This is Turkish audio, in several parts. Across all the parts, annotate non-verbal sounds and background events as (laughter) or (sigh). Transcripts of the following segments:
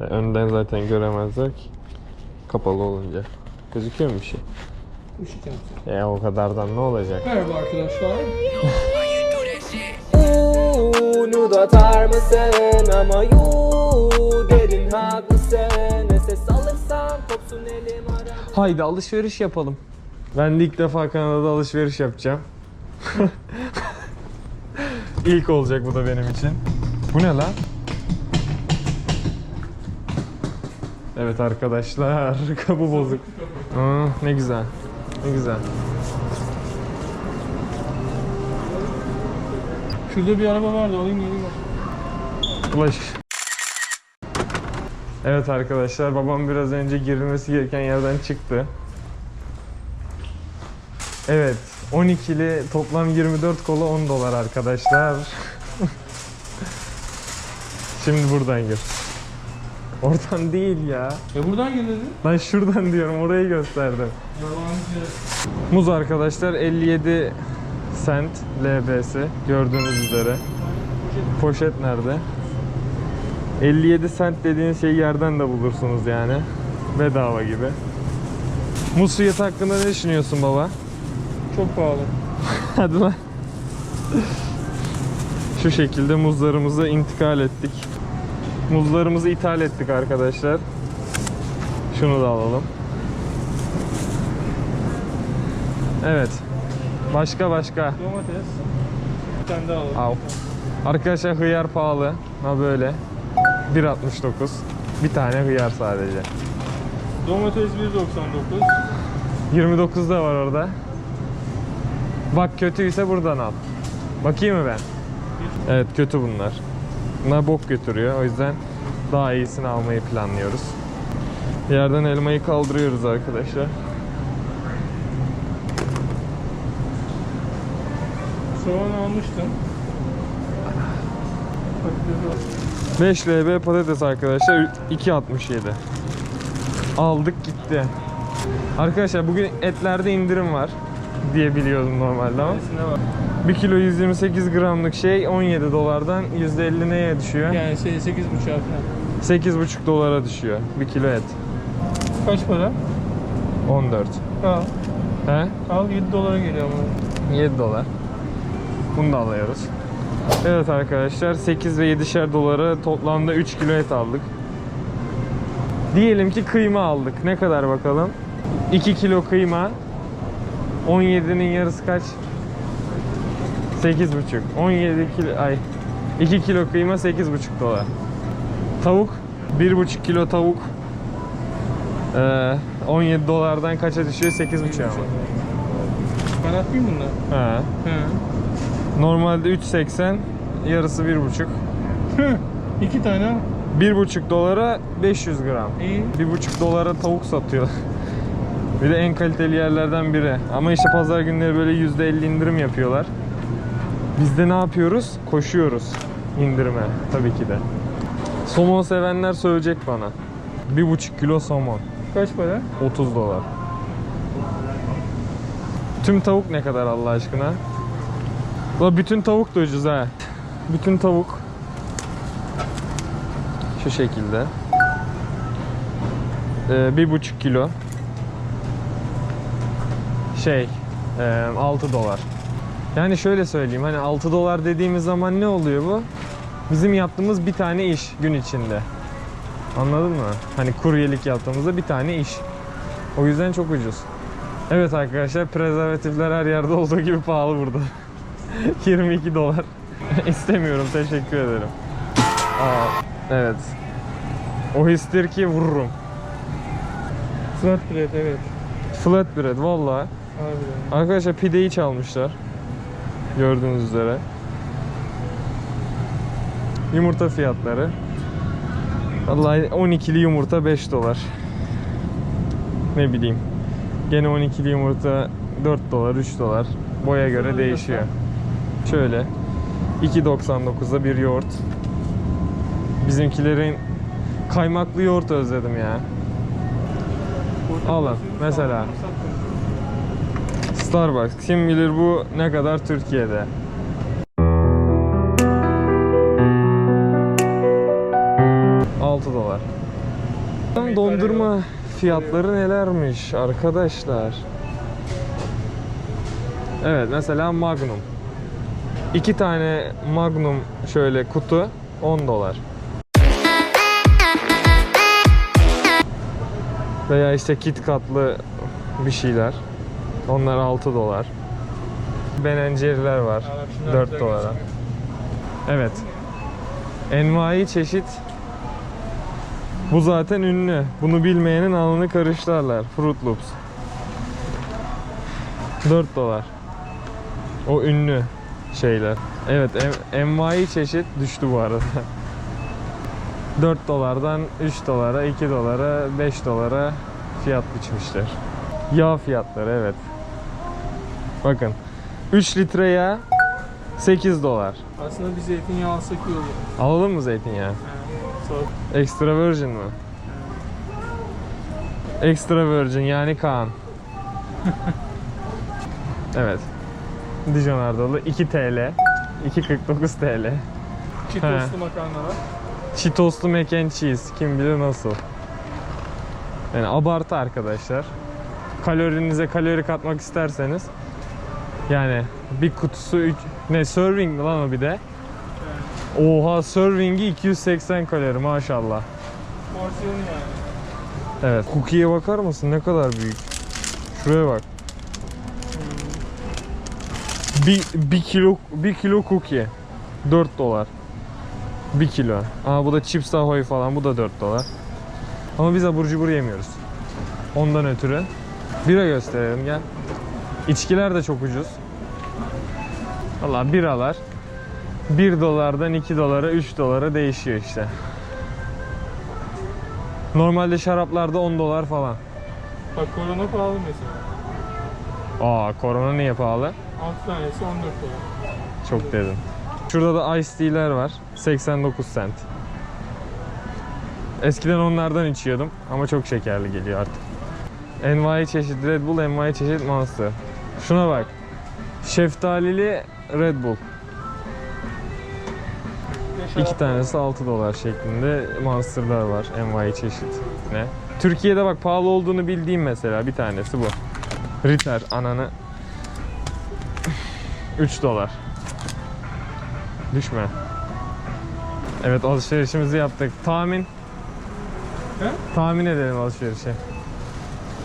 E, Önden zaten göremezler ki. Kapalı olunca. Gözüküyor mu bir şey? Işık yansın. E o kadardan ne olacak? Merhaba arkadaşlar. Uuu atar mısın ama yuu dedin haklısın Nefes alırsam kopsun elim aram Haydi alışveriş yapalım. Ben de ilk defa Kanada'da alışveriş yapacağım. (laughs) İlk olacak bu da benim için. Bu ne lan? Evet arkadaşlar, (laughs) kapı bozuk. Aa, ne güzel. Ne güzel. Şurada bir araba vardı alayım geleyim. Ulaş. Evet arkadaşlar, babam biraz önce girilmesi gereken yerden çıktı. Evet, 12'li toplam 24 kola 10 dolar arkadaşlar. (laughs) Şimdi buradan gir. Oradan değil ya. E buradan dedi. Ben şuradan diyorum, orayı gösterdim. Yalancı. Muz arkadaşlar 57 cent LBS gördüğünüz üzere. Poşet nerede? 57 cent dediğin şeyi yerden de bulursunuz yani. Bedava gibi. Muz fiyatı hakkında ne düşünüyorsun baba? Çok pahalı. (laughs) Hadi lan. Şu şekilde muzlarımızı intikal ettik. Muzlarımızı ithal ettik arkadaşlar. Şunu da alalım. Evet. Başka başka. Domates. Bir tane daha alalım. Al. Arkadaşlar hıyar pahalı. Ha böyle. 1.69. Bir tane hıyar sadece. Domates 1.99. 29 da var orada. Bak kötüyse buradan al. Bakayım mı ben? Evet kötü bunlar. Bunlar bok götürüyor. O yüzden daha iyisini almayı planlıyoruz. Yerden elmayı kaldırıyoruz arkadaşlar. Soğan almıştım. Patates al. 5 LB patates arkadaşlar 2.67 Aldık gitti Arkadaşlar bugün etlerde indirim var diye biliyordum normalde ama? 1 kilo 128 gramlık şey 17 dolardan %50 neye düşüyor? Yani şey 8.5 falan. 8,5 dolara düşüyor 1 kilo et Kaç para? 14 Al. He? Al 7 dolara geliyor ama. 7 dolar Bunu da alıyoruz Evet arkadaşlar 8 ve 7'şer dolara toplamda 3 kilo et aldık Diyelim ki kıyma aldık ne kadar bakalım 2 kilo kıyma 17'nin yarısı kaç? 8,5 17 kilo ay 2 kilo kıyma 8,5 dolar Tavuk 1,5 kilo tavuk ee, 17 dolardan kaça düşüyor? 8,5 ama. Değil mi bunlar? He. He. Normalde 3.80 yarısı 1.5. İki tane. 1.5 dolara 500 gram. İyi. 1.5 dolara tavuk satıyor. bir de en kaliteli yerlerden biri. Ama işte pazar günleri böyle %50 indirim yapıyorlar. Biz de ne yapıyoruz? Koşuyoruz indirime tabii ki de. Somon sevenler söyleyecek bana. 1.5 kilo somon. Kaç para? 30 dolar. Tüm tavuk ne kadar Allah aşkına? La bütün tavuk da ucuz ha. Bütün tavuk şu şekilde. Ee, bir buçuk kilo. Şey, e, 6 dolar. Yani şöyle söyleyeyim hani 6 dolar dediğimiz zaman ne oluyor bu? Bizim yaptığımız bir tane iş gün içinde. Anladın mı? Hani kuryelik yaptığımızda bir tane iş. O yüzden çok ucuz. Evet arkadaşlar prezervatifler her yerde olduğu gibi pahalı burada. (laughs) 22 dolar. (laughs) İstemiyorum teşekkür ederim. Aa, evet. O histir ki vururum. Flatbread evet. Flatbread valla. Harbiden. Arkadaşlar pideyi çalmışlar. Gördüğünüz üzere. Yumurta fiyatları. Vallahi 12'li yumurta 5 dolar. Ne bileyim. Gene 12'li yumurta 4 dolar, 3 dolar. Boya göre değişiyor. Şöyle 2.99'da bir yoğurt. Bizimkilerin kaymaklı yoğurt özledim ya. Alın, mesela. Starbucks. Kim bilir bu ne kadar Türkiye'de. Altı dolar. Dondurma fiyatları nelermiş arkadaşlar. Evet mesela Magnum. İki tane Magnum şöyle kutu 10 dolar. Veya işte KitKatlı bir şeyler. Onlar 6 dolar. Ben var. Aa, bak şunlar 4 güzel dolara. Evet. Envai çeşit. Bu zaten ünlü. Bunu bilmeyenin alnını karışlarlar. Fruit Loops. 4 dolar. O ünlü şeyler. Evet, envai çeşit düştü bu arada. (laughs) 4 dolardan 3 dolara, 2 dolara, 5 dolara fiyat biçmişler. Yağ fiyatları evet. Bakın. 3 litre yağ 8 dolar. Aslında bir zeytinyağı alsak iyi olur. Alalım mı zeytinyağı? Sor. Extra virgin mi? Extra virgin yani Kaan. (laughs) evet. Dijon Ardolu 2 TL. 2.49 TL. Çiğ He. tostlu makarna var. Cheetoslu mac and cheese. Kim bilir nasıl. Yani abartı arkadaşlar. Kalorinize kalori katmak isterseniz yani bir kutusu üç, ne serving lan o bir de? Oha serving'i 280 kalori maşallah. Porsiyonu yani. Evet. Cookie'ye bakar mısın? Ne kadar büyük. Şuraya bak. Bir, bir kilo bir kilo cookie. 4 dolar. 1 kilo. Aa bu da Chips Ahoy falan. Bu da 4 dolar. Ama biz abur cubur yemiyoruz. Ondan ötürü. Bira gösterelim gel. İçkiler de çok ucuz. Valla biralar 1 dolardan 2 dolara 3 dolara değişiyor işte. Normalde şaraplarda 10 dolar falan. Bak korona pahalı mesela. Aa korona niye pahalı? 6 tanesi 14 dolar. Çok dedin. Şurada da Ice Tea'ler var. 89 cent. Eskiden onlardan içiyordum ama çok şekerli geliyor artık. Envai çeşit Red Bull, envai çeşit Monster. Şuna bak. Şeftalili Red Bull. İki tanesi 6 dolar şeklinde Monster'lar var. Envai çeşit. Ne? Türkiye'de bak pahalı olduğunu bildiğim mesela bir tanesi bu. Ritter ananı 3 dolar. Düşme. Evet alışverişimizi yaptık. Tahmin. He? Tahmin edelim alışverişi.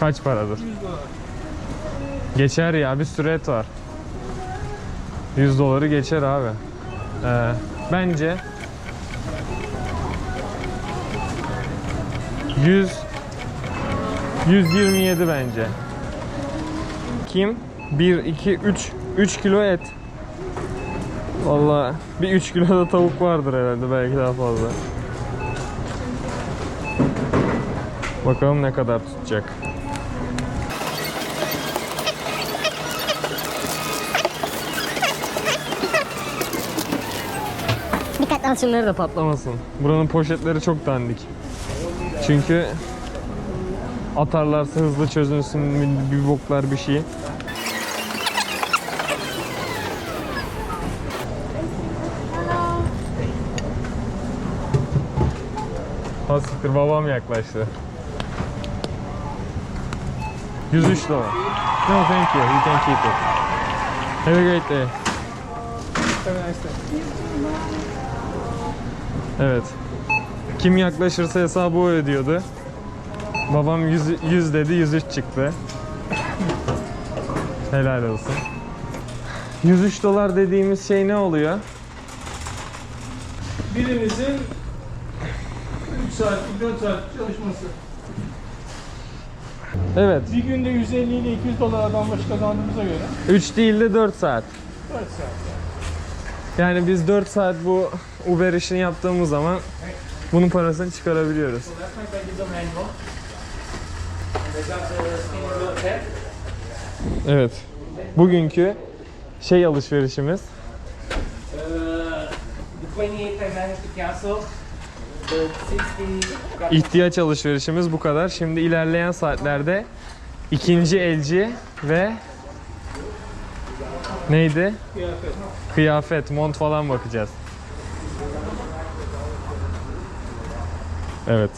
Kaç paradır? 100 dolar. Geçer ya bir sürü et var. 100 doları geçer abi. Ee, bence 100 127 bence. Kim? 1 2 3 3 kilo et. Vallahi bir 3 kilo da tavuk vardır herhalde belki daha fazla. Bakalım ne kadar tutacak. Da pat. patlamasın. Buranın poşetleri çok dandik. Çünkü atarlarsa hızlı çözülsün bir boklar bir şey. Hastiktir babam yaklaştı. 103 dolar. No thank you. You can keep it. Have a great day. Have a nice day. Evet. Kim yaklaşırsa hesabı o ödüyordu. Babam 100, 100 dedi 103 çıktı. Helal olsun. 103 dolar dediğimiz şey ne oluyor? Birimizin 3 saatlik 4 saatlik çalışması. Evet. Bir günde 150 ile 200 dolar adam başı kazandığımıza göre 3 değil de 4 saat. 4 saat. Yani biz 4 saat bu Uber işini yaptığımız zaman bunun parasını çıkarabiliyoruz. Evet. Bugünkü şey alışverişimiz The 28 I managed to cancel. The 60 got ihtiyaç alışverişimiz bu kadar. Şimdi ilerleyen saatlerde ikinci elci ve neydi? Kıyafet, mont falan bakacağız. Evet.